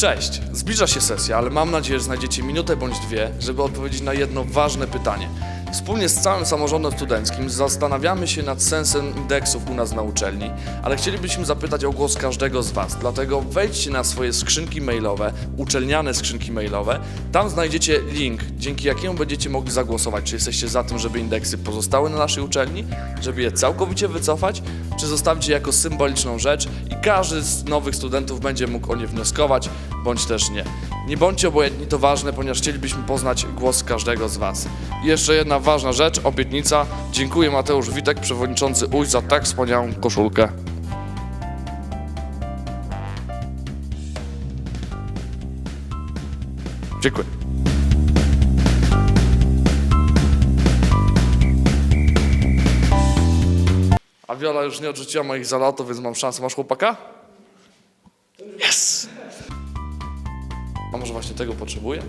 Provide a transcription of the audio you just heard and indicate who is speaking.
Speaker 1: Cześć, zbliża się sesja, ale mam nadzieję, że znajdziecie minutę bądź dwie, żeby odpowiedzieć na jedno ważne pytanie. Wspólnie z całym samorządem studenckim zastanawiamy się nad sensem indeksów u nas na uczelni, ale chcielibyśmy zapytać o głos każdego z Was. Dlatego wejdźcie na swoje skrzynki mailowe, uczelniane skrzynki mailowe. Tam znajdziecie link, dzięki jakiemu będziecie mogli zagłosować, czy jesteście za tym, żeby indeksy pozostały na naszej uczelni, żeby je całkowicie wycofać, czy zostawić je jako symboliczną rzecz i każdy z nowych studentów będzie mógł o nie wnioskować, bądź też nie. Nie bądźcie obojętni, to ważne, ponieważ chcielibyśmy poznać głos każdego z Was. I jeszcze jedna ważna rzecz, obietnica. Dziękuję Mateusz Witek, przewodniczący UŚ, za tak wspaniałą koszulkę. Dziękuję. A Wiola już nie odrzuciła moich zalatów, więc mam szansę. Masz chłopaka? Yes! A może właśnie tego potrzebuję?